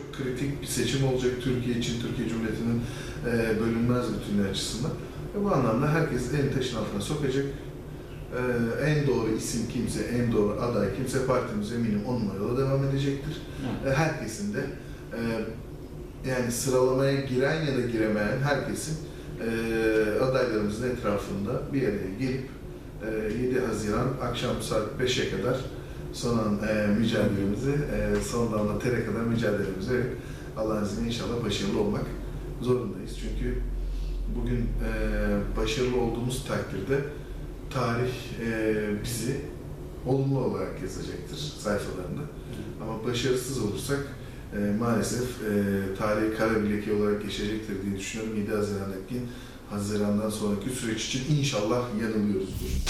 Çok kritik bir seçim olacak Türkiye için, Türkiye Cumhuriyeti'nin e, bölünmez bütünlüğü açısından. Ve bu anlamda herkes elini taşın altına sokacak. E, en doğru isim kimse, en doğru aday kimse partimiz eminim onunla yola devam edecektir. E, herkesin de e, yani sıralamaya giren ya da giremeyen herkesin e, adaylarımızın etrafında bir araya gelip e, 7 Haziran akşam saat 5'e kadar son an e, mücadelemizi, e, son damla tere kadar mücadelemizi Allah'ın izniyle inşallah başarılı olmak zorundayız. Çünkü bugün e, başarılı olduğumuz takdirde tarih e, bizi olumlu olarak yazacaktır sayfalarında. Ama başarısız olursak e, maalesef e, tarihi kara bir leke olarak geçecektir diye düşünüyorum. 7 Haziran'daki Haziran'dan sonraki süreç için inşallah yanılıyoruzdur.